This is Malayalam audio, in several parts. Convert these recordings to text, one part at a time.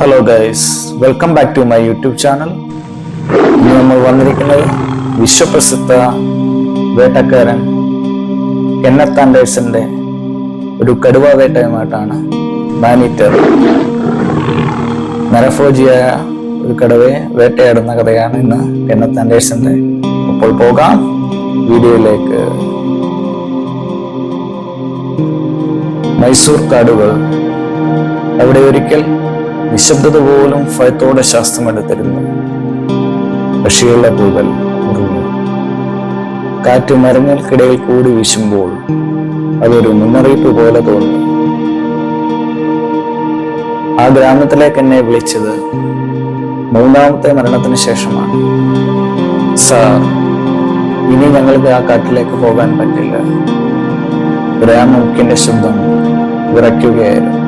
Hello guys welcome back to my YouTube channel ഇന്ന് നമ്മൾ വന്നിരിക്കുന്നത് വിശ്വപ്രസിദ്ധ വേട്ടക്കാരൻ കെന്നത്ത് ആൻഡേഴ്സന്റെ ഒരു കടുവ വേട്ടയുമായിട്ടാണ് മാനീറ്റർ നരഫോജിയായ ഒരു കടുവയെ വേട്ടയാടുന്ന കഥയാണ് ഇന്ന് കെന്നത്ത് ആൻഡേഴ്സന്റെ അപ്പോൾ പോകാം. വീഡിയോയിലേക്ക്. മൈസൂർ കാടുകൾ അവിടെ ഒരിക്കൽ നിശബ്ദത പോലും ഭയത്തോടെ ശാസ്ത്രമെടുത്തിരുന്നു കൃഷിയുള്ള പൂകൾ ഉറങ്ങി കാറ്റ് മരങ്ങൾക്കിടയിൽ കൂടി വീശുമ്പോൾ അതൊരു മുന്നറിയിപ്പ് പോലെ തോന്നി. ആ ഗ്രാമത്തിലേക്ക് എന്നെ വിളിച്ചത് മൂന്നാമത്തെ മരണത്തിന് ശേഷമാണ്. സാർ ഇനി ഞങ്ങൾക്ക് ആ കാട്ടിലേക്ക് പോകാൻ പറ്റില്ല. ഗ്രാമമുഖ്യന്റെ ശബ്ദം വിറയ്ക്കുകയായിരുന്നു.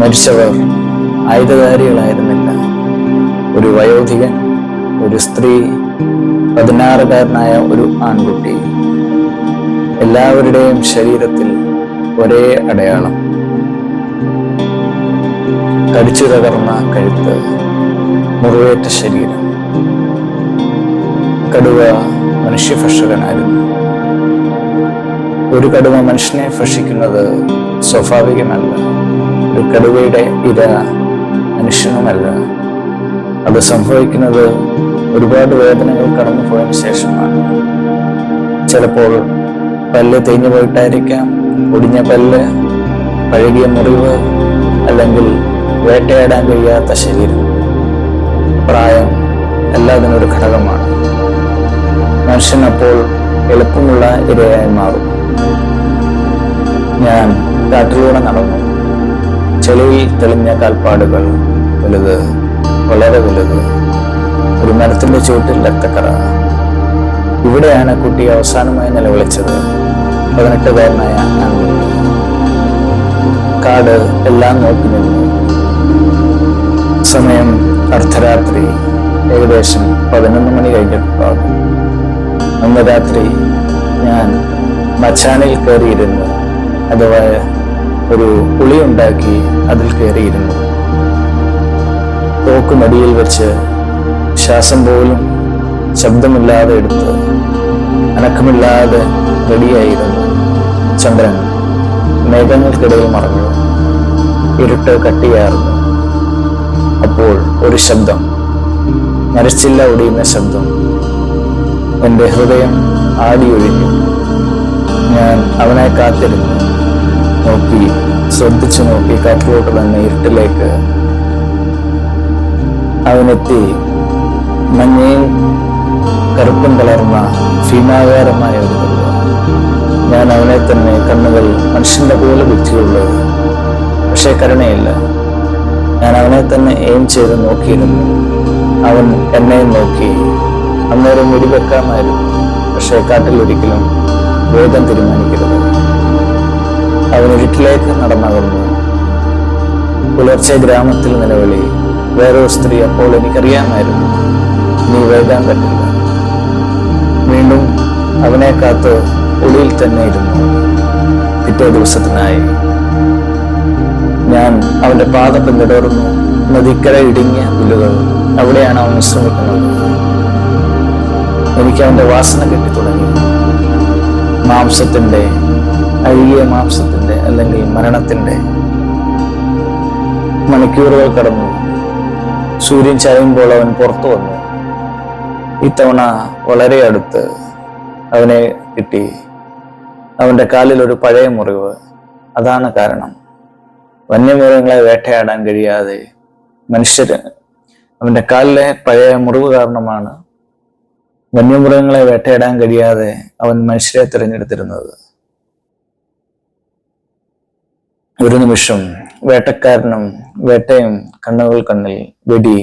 മരിച്ചവർ ആയുധധാരികളായിരുന്നില്ല. ഒരു വയോധികൻ ഒരു സ്ത്രീ പതിനാറുകാരനായ ഒരു ആൺകുട്ടി. എല്ലാവരുടെയും ശരീരത്തിൽ ഒരേ അടയാളം. കടിച്ചു തകർന്ന കഴുത്ത് മുറിവേറ്റ ശരീരം. കടുവ മനുഷ്യഭക്ഷകനായിരുന്നു ഒരു കടുവ മനുഷ്യനെ ഭക്ഷിക്കുന്നത് സ്വാഭാവികമല്ല. ഒരു കടുവയുടെ ഇര മനുഷ്യനുമല്ല. അത് സംഭവിക്കുന്നത് ഒരുപാട് വേദനകൾ കടന്നു പോയതിനു ശേഷമാണ്. ചിലപ്പോൾ പല്ല് തേഞ്ഞു പോയിട്ടായിരിക്കാം ഒടിഞ്ഞ പല്ല് പഴകിയ മുറിവ് അല്ലെങ്കിൽ വേട്ടയാടാൻ കഴിയാത്ത ശരീരം. പ്രായം എല്ലാത്തിനും ഘടകമാണ്. മനുഷ്യൻ അപ്പോൾ എളുപ്പമുള്ള ഇരയായി മാറും. ഞാൻ കാട്ടിലൂടെ നടന്നു. ചെളിയിൽ തെളിഞ്ഞ കാൽപ്പാടുകൾ വലുത് വളരെ വലുത്. ഒരു മരത്തിന്റെ ചുവട്ടിൽ രക്തക്കറ. ഇവിടെയാണ് കുട്ടി അവസാനമായി നിലവിളിച്ചത്. പതിനെട്ടുകാരനായ കാട് എല്ലാം നോക്കി നിന്നു. സമയം അർദ്ധരാത്രി. ഏകദേശം പതിനൊന്ന് മണി കഴിഞ്ഞിട്ടുണ്ടാകും അന്ന് രാത്രി ഞാൻ മച്ചാനിൽ കയറിയിരുന്നു. അഥവാ ഒരു പുളിയുണ്ടാക്കി അതിൽ കയറിയിരുന്നു. തോക്കുമടിയിൽ വെച്ച് ശ്വാസം പോലും ശബ്ദമില്ലാതെ എടുത്ത് അനക്കമില്ലാതെ റെഡിയായിരുന്നു ചന്ദ്രൻ. മേഘങ്ങൾക്കിടയിൽ മറഞ്ഞു. ഇരുട്ട് കട്ടിയായിരുന്നു. അപ്പോൾ ഒരു ശബ്ദം മരച്ചില്ല ഒടിയുന്ന ശബ്ദം. എന്റെ ഹൃദയം ആടിയൊഴിഞ്ഞു. ഞാൻ അവനെ കാത്തിരുന്നു. നോക്കി ശ്രദ്ധിച്ചു നോക്കി കാട്ടിലോട്ട് തന്നെ ഇരുട്ടിലേക്ക് അവനെത്തി. മഞ്ഞയും കറുപ്പും കലർന്ന ഭീമാകാരമായ ഒരു ഞാൻ അവനെ തന്നെ കണ്ണുകൾ മനുഷ്യന്റെ പോലെ ബുദ്ധിയുള്ളത് പക്ഷേ കരുണയില്ല. ഞാൻ അവനെ തന്നെ എയിം ചെയ്ത് നോക്കിയിരുന്നു. അവൻ എന്നെ നോക്കി. അന്നേരം മുടിവെക്കാമായിരുന്നു പക്ഷേ കാട്ടിൽ ഒരിക്കലും വേദം തീരുമാനിക്കരുത്. അവൻ ഇരുട്ടിലേക്ക് നടന്നകന്നു. പുലർച്ചെ ഗ്രാമത്തിൽ നിലവിളി. വേറൊരു സ്ത്രീ അപ്പോൾ എനിക്കറിയാമായിരുന്നു. നീ വൈകാൻ പറ്റില്ല. വീണ്ടും അവനെ കാത്ത് ഒളിയിൽ തന്നെ ഇരുന്നു. പിറ്റേ ദിവസത്തിനായി ഞാൻ അവന്റെ പാത പിന്തുടർന്നു നദിക്കര ഇടുങ്ങിയ പുല്ലുകൾ അവിടെയാണ് അവൻ വിശ്രമിക്കുന്നത് എനിക്ക് അവന്റെ വാസന കിട്ടി തുടങ്ങി മാംസത്തിന്റെ അഴുകിയ മാംസത്തിന്റെ അല്ലെങ്കിൽ മരണത്തിന്റെ മണിക്കൂറുകൾ കടന്നു. സൂര്യൻ ചായുമ്പോൾ അവൻ പുറത്തു വന്നു. ഇത്തവണ വളരെ അടുത്ത് അവനെ കിട്ടി. അവന്റെ കാലിൽ ഒരു പഴയ മുറിവ്. അതാണ് കാരണം. വന്യമൃഗങ്ങളെ വേട്ടയാടാൻ കഴിയാതെ മനുഷ്യര് അവന്റെ കാലിലെ പഴയ മുറിവ് കാരണമാണ് വന്യമൃഗങ്ങളെ വേട്ടയാടാൻ കഴിയാതെ അവൻ മനുഷ്യരെ തിരഞ്ഞെടുത്തിരുന്നത്. ഒരു നിമിഷം വേട്ടക്കാരനും വേട്ടയും കണ്ണുകൾ കണ്ണിൽ വെടി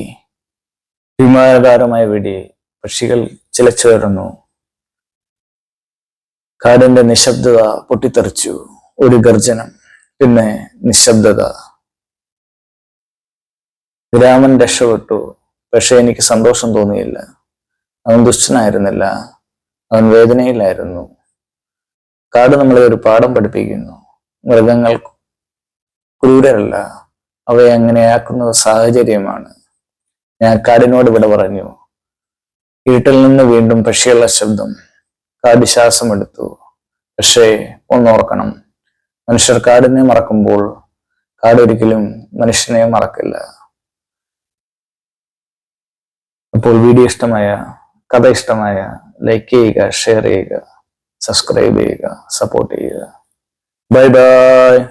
വിമാനകാരമായ വെടി പക്ഷികൾ ചിലച്ചുയർന്നു കാടിന്റെ നിശബ്ദത പൊട്ടിത്തെറിച്ചു. ഒരു ഗർജനം പിന്നെ നിശബ്ദത. രാമൻ രക്ഷപ്പെട്ടു പക്ഷെ എനിക്ക് സന്തോഷം തോന്നിയില്ല. അവൻ ദുഷ്ടനായിരുന്നില്ല അവൻ വേദനയിലായിരുന്നു. കാട് നമ്മളെ ഒരു പാഠം പഠിപ്പിക്കുന്നു. മൃഗങ്ങൾ ക്രൂരരല്ല. അവയെ അങ്ങനെയാക്കുന്നത് സാഹചര്യമാണ്. ഞാൻ കാടിനോട് ഇവിടെ പറഞ്ഞു. ഇരുട്ടിൽ നിന്ന് വീണ്ടും പക്ഷിയുള്ള ശബ്ദം. കാട് ശ്വാസമെടുത്തു പക്ഷേ ഒന്നോർക്കണം മനുഷ്യർ കാടിനെ മറക്കുമ്പോൾ കാട് ഒരിക്കലും മനുഷ്യനെ മറക്കില്ല. അപ്പോൾ വീഡിയോ ഇഷ്ടമായ കഥ ഇഷ്ടമായ ലൈക്ക് ചെയ്യുക ഷെയർ ചെയ്യുക സബ്സ്ക്രൈബ് ചെയ്യുക സപ്പോർട്ട് ചെയ്യുക. Bye bye